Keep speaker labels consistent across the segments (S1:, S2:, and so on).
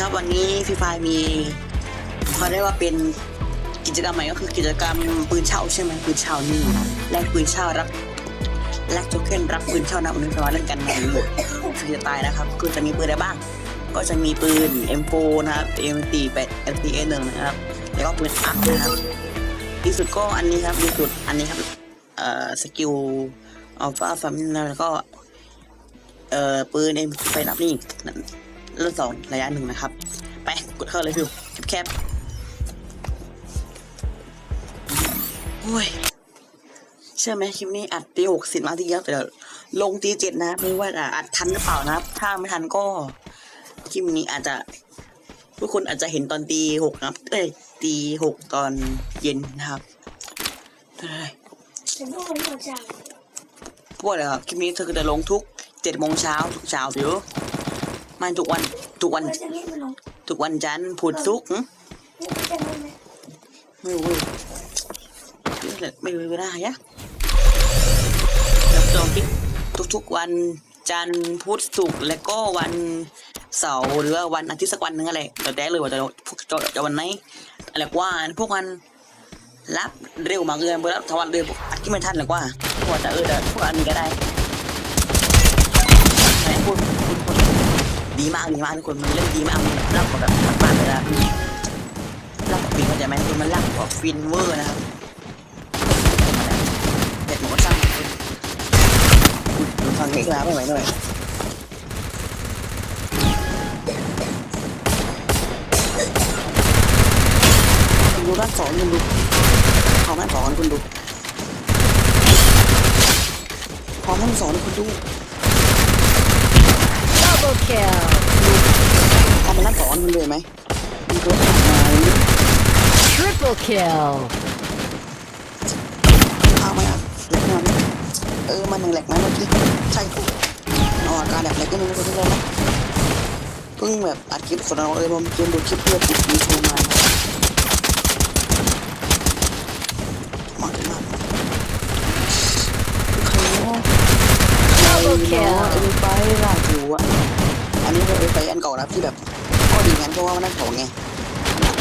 S1: ครับวันนี้ฟรีไฟมีเขาเรียกว่าเป็นกิจกรรมใหม่ก็คือกิจกรรมปืนเช่าใช่ไหมปืนเช่านี่แลกปืนเช่ารับแลกโทเค็นรับปืนเช่านะวันนี้จะมาเล่นกันในหมดฟรีสไตล์นะครับคือจะมีปืนอะไรบ้าง ก็จะมีปืน M4 นะครับ M48 MTA1 นะครับแล้วก็ปืนอัพนะครับที่สุดก็อันนี้ครับที่สุดอันนี้ครับเอ่อสกิลอัลฟาฟัมแล้วก็เอ่อปืนเอ็มไฟนับนี่ รื่องสองระยะหนึ่งนะครับ ไปกดเข้าเลยพิวแคบๆโอ้ยเชื่อไหมคลิปนี้อัดตีหกสิบนาทีแล้วแต่เดี๋ยวลงตีเจ็ดนะไม่ว่าจะอัดทันหรือเปล่านะครับ ถ้าไม่ทันก็คลิปนี้อาจจะทุกคนอาจจะเห็นตอนตีหกนะครับ เอ้ยตีหกตอนเย็นนะครับเท่าไหร่
S2: ฉันต้องลงหัวใจ
S1: พวกอะไรครับคลิปนี้เธอก็จะลงทุกเจ็ดโมงเช้าทุกเช้าผิว มันทุกวันทุกวัน
S2: เราจะเล่นมันลง
S1: ทุกวันจันทร์พุธศุกร์หึ
S2: นี่จะเล่นไหม
S1: ไม่รู้เว้ยไม่รู้เวลาอะแบบตรงที่ทุกๆวันจันทร์พุธศุกร์และก็วันเสาร์หรือว่าวันอาทิตย์สักวันหนึงอะไรแต่แต่เลยว่าจะพวกจะจะวันไหนอะไรกว่าพวกมันรับเร็วมากเลยเมื่อรับทวันเร็วอาทิตย์ไม่ทันหรอกว่าพวกจะเออแต่พวกอันนี้ก็ได้ไหนพูดพูดพูด ดีมากดีมากทุกคนมันเล่นดีมากมันรับกว่าแบบมากๆเลยนะลากกว่าฟินเข้าใจไหมคือมันลากกว่าฟินเวอร์นะครับเด็ดหมูก็ช่างดูฟังเก่งแล้วไม่ไหวหน่อยดูด้านสองคุณดูพอแม่สองคุณดูพอแม่สองคุณดู
S3: Double kill.
S1: พอมันด้านสองคุณดูไหมมันก็ผ่านมา
S3: Triple kill.
S1: เอาไหมอะแหลกมันเออมันยังแหลกไหมเมื่อกี้ใช่เอาอาการแบบแหลกก็ไม่รู้คนที่เลยนะเพิ่งแบบอัดคลิปสดเราเลยผมเกมดูคลิปเพื่อติดยูทูบมามาถึงมาใครเนาะใครเนาะเอ็นไฟลากอยู่อะ อันนี้เป็นไฟอันเก่านะที่แบบก็ดีงั้นเพราะว่ามันนั่งของไง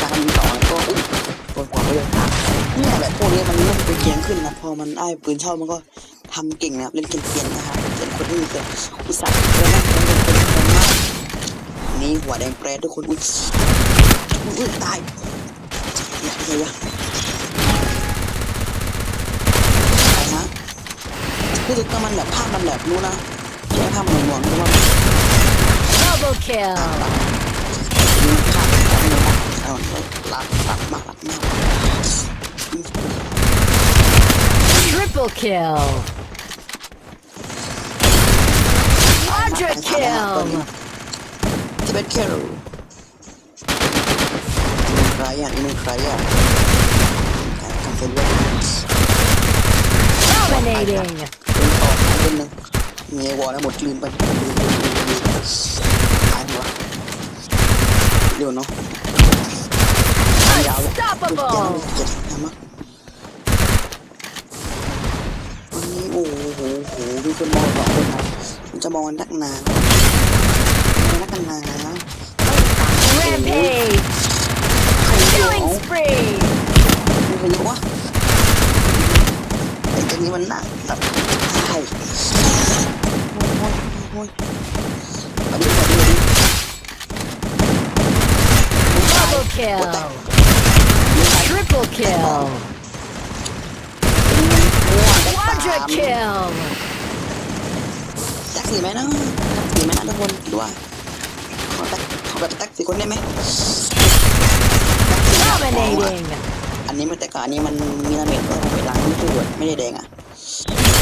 S1: การมีต่อก็อุ้ยปวดหัวไปเลยครับเนี่ยแหละพวกนี้มันเริ่มไปเกียงขึ้นนะพอมันได้ปืนเช่ามันก็ทำเก่งนะครับเล่นเก่งๆนะครับเป็นคนที่มีแต่อุตสาหะแล้วนะเป็นคนเป็นคนมากนี่หัวแดงแปรทุกคนอุ้ยอุ้ยตายอย่าอย่าอย่าไปฮะรู้สึกว่ามันแบบภาพมันแบบรู้นะแค่ภาพหน่วงๆเพราะว่า
S3: Double kill. Triple kill. Quadra kill.
S1: Triple kill. Ryan, Ryan.
S3: Dominating.
S1: เป็นต่อเป็นหนึ่งเงี้ยวอลแล้วหมดลืมไปลืมลืมลืมลืมตายหัวเดี๋ยวเนาะยาวยังไม่
S3: Unstoppable.
S1: เจ็ดทำมั้งวันนี้โอ้โหโหโหมีคนมองสองคนครับมันจะมองนักหนานักหนา
S3: Rampage.
S1: ใครเดียว
S3: Killing spree.
S1: มีใครเยอะวะไอ้ตัวนี้มันหนักแบบใช่ โอ้ยโอ้ยโอ้ยมาดิมาดิมาดิ
S3: Double kill. Triple kill. Quadra kill.
S1: แท็กซี่ไหมนะแท็กซี่ไหมนะทุกคนดูว่าขอแท็กขอแบบแท็กซี่คนได้ไหม
S3: Dominating.
S1: อันนี้มันแต่ก่อนอันนี้มันมีนาเมจก็ไปล้างไม่ถูกไม่ได้แดงอะ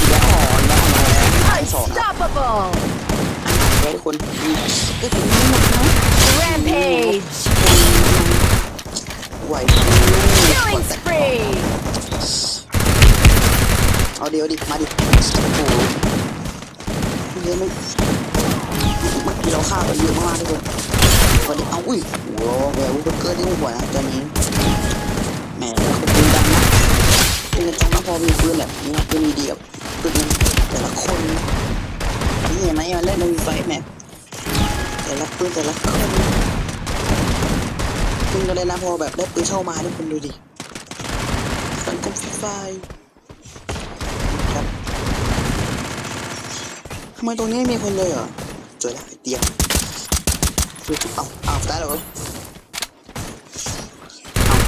S1: แล้วอ่อนแล้วมาแล้ว สองนะ
S3: Unstoppable.
S1: ไว้ทุกคนก็ถึงไม่หมดนะ
S3: Rampage.
S1: ไหว
S3: Killing spree.
S1: เอาเดียวดิมาดิโอ้โหเยอะไม่เมื่อกี้เราฆ่าไปเยอะมากทุกคนวันนี้เอาอุ้ยโว้แววเบอร์เกอร์ที่หัวนะตอนนี้แหมเราเป็นปืนดังนะปืนจังนะพอมีปืนแบบนี้ปืนมีดีกับปืนแต่ละคนนี่ เห็นไหมมันเล่นมันมีไฟแมปแต่ละปืนแต่ละคนขึ้นกันเลยนะพอแบบได้ปืนเช่ามาทุกคนดูดิสังคมฟรีไฟครับทำไมตรงนี้ไม่มีคนเลยเหรอเจอแล้วไอ้เตียงเอาเอาได้แล้วเอา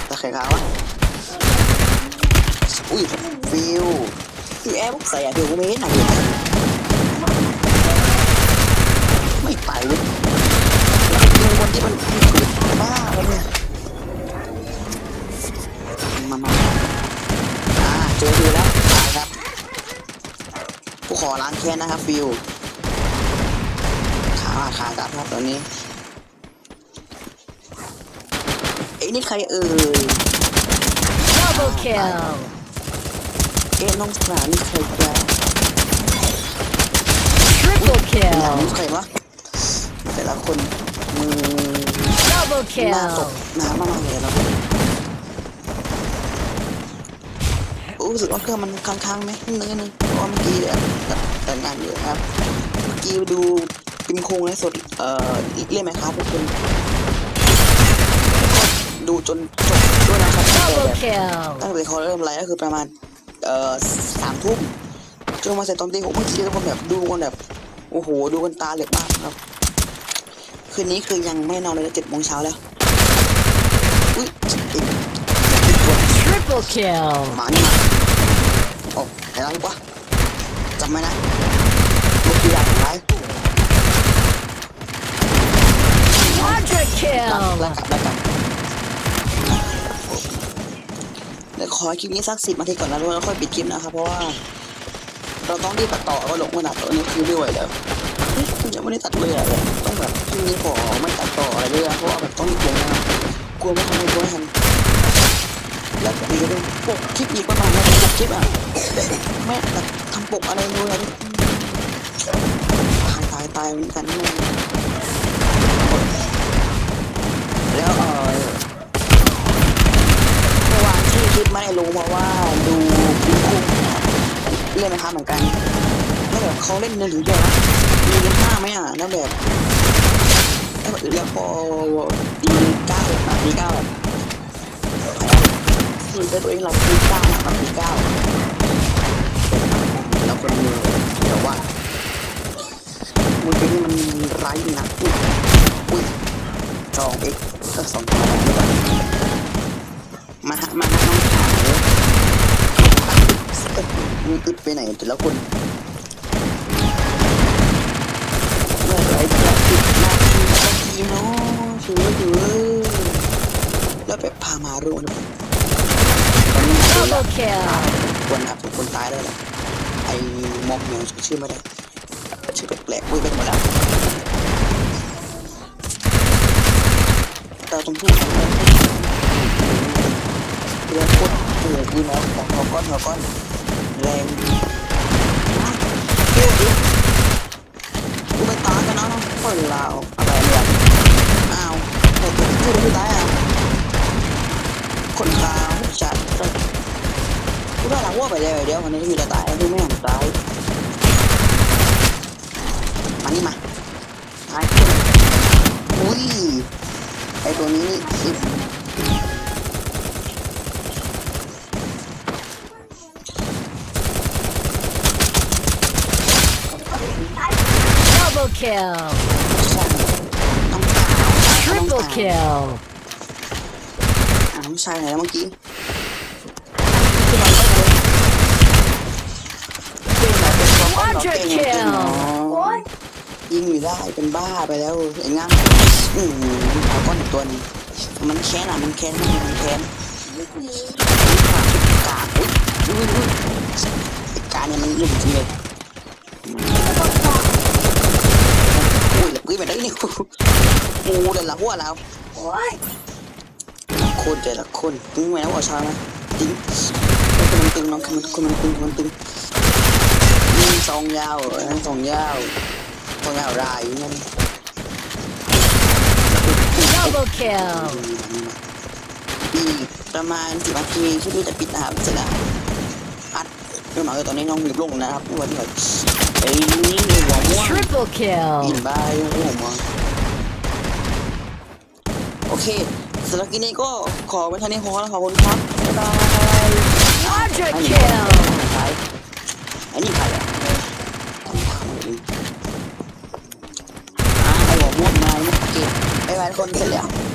S1: ตะไคร่ขาวะอุ้ยฟิวฟิวแอร์บอกใส่อะฟิวกูไม่เห็นหนกเลย ไม่ไปเว้ยยินที่มันเกิดบ้าแล้วเนี่ยมามาอ่าเจอฟิวแล้วตายครับกูขอล้างแค้นนะครับฟิวขาขากลับครับตอนนี้เอ้ยนี่ใครเอ่ย
S3: Double kill.
S1: เอ๊ะน้องสาวนี่ใครแก
S3: Triple kill.
S1: นี่ใครวะ คนมือ
S3: Double
S1: หน้าตก
S3: kill.
S1: น้ำมากเลยแล้วคนรู้สึกว่าเครื่องมันค้างๆไหมนิดนึงนิดนึงเพราะว่าเมื่อกี้เนี่ยแต่งงานเยอะครับ เมื่อกี้ดูปิมโคงในสดเอ่อเล่นไหมครับทุกคนก็ดูจนจบด้วยนะครับตั้งแต่
S3: Double
S1: แบบ
S3: kill.
S1: ตั้งแต่เขาเริ่มไลฟ์ก็คือประมาณเอ่อสามทุ่มจนมาเสร็จตอนตีหกเมื่อกี้ทุกคนแบบดูกันแบบโอ้โหดูกันตาเหลือกมากครับ คืนนี้คือยังไม่นอนเลยเจ็ดโมงเช้าแล้วอุ้ยอีกอีกตัว
S3: Triple kill.
S1: หมานี่มาโอ้ไหนล่ะลูกวะจำไว้นะลูกที่อยากไลฟ์
S3: Quadra
S1: แล้ว
S3: kill.
S1: กลับแล้วกลับเดี๋ยวขอคลิปนี้สักสิบนาทีก่อนนะแล้วค่อยปิดคลิปนะครับเพราะว่า เราต้องรีบตัดต่อก็ลงขนาดตัวนี้คือไม่ไหวแล้ว เฮ้ยยังไม่ได้ตัดเลยอะแบบต้องแบบคลิปนี้ขอไม่ตัดต่ออะไรเลยอะเพราะว่าแบบต้องรีบลงนะกลัวไม่ทันกลัวไม่ทันแล้วก็มีเรื่องปกคลิปอีกประมาณไม่ปกคลิปอะแม่แบบทำปกอะไรเลยอะตายตายตายเหมือนกันนี่ยแล้วเออเมื่อวานที่คลิปไม่ได้ลงเพราะว่าดูคลิปคู่นะครับเล่นไหมครับเหมือนกันแล้วแบบเขาเล่นเงินถึงเยอะนะ มีเงินห้าไหมอะแล้วแบบแล้วแบบแล้วพอตีเก้าแบบตีเก้าคือตัวเองเราตีเก้าแบบตีเก้าแล้วคนมือแต่ว่ามือที่มันร้ายนะอุ้ยอุ้ยสองเอ็กก็สองตัวยมาฮะมาฮะน้องขาวเอ้ยอึดไปไหนแต่ละคน เมื่อไหรจะปิดหน้าที่สักทีเนาะ ถือถือแล้วแบบพามารู้นะตอนนี้มาดูแล้ว
S3: Double kill.
S1: คนครับทุกคนตายแล้วแหละไอ้มอกเมียวชื่อไม่ได้ชื่อแปลกๆอุ้ยเป็นหมดแล้วเราต้องพูดกันเลยเรือโคตรโอ้โหปืนแล้วของหัวก้อนหัวก้อนแรงดีนะเที่ยวดิกูไปตายกันนะคนเราอะไรเนี่ยอ้าวเด็กที่ไม่ตายอะคนขาวจัดกูได้หลังว่าไปเลยเดี๋ยววันนี้ที่จะตายที่ไม่ยอมตายมานี่มาตายอุ้ยไอตัวนี้นี่
S3: Double kill.
S1: น้ำตา
S3: Triple kill.
S1: อ่าน้ำชายไหนแล้วเมื่อกี้ขึ้นมาเป็นตัวก้อนเหรอเก่งเก่งเนา
S2: โอ้ะย
S1: ยิงอยู่ได้เป็นบ้าไปแล้วไอ้ง่ามอืมเอาก้อนอีกตัวหนึงมันแค้นอะมันแค้นมันมันแค้น
S2: ไม่มี
S1: กาอุ้ยอุ้ยอุ้ยไอ้กาเนี่ยมันหลุ่มจริงเลย
S2: บอกบอก
S1: อุ้ยเหลือกุ้ยไปได้นี่ กูงูเลยละหัวแล้ว
S2: โอ้ย
S1: โคตรใจละคนตึงไว้นะหัวชานะจริงคนมันตึงน้องคนมันคนมันตึงคนมันตึงนี่สองยาวนั่นสองยาวสองยาวรายนั่น
S3: Double kill.
S1: อีกประมาณสิบนาทีที่พี่จะปิดนะครับเสร็จแล้วอัดเรื่องหมายว่าตอนนี้น้องรีบลงนะครับไม่ว่าที่ไหนไอ้นี่หัวม่วง
S3: Triple
S1: กิน
S3: kill.
S1: บายหัวม่วงโอ เคสำหรับกินนี้ก็ขอเป็นเท่านี้พอแล้วขอบคุณครับบ๊ายบาย
S3: Quadra
S1: อันนี้
S3: kill.
S1: ใครอันนี้ใครอะอ่าไอหัวม่วงมาเก็บบ๊ายบายทุกคนเสร็จแล้ว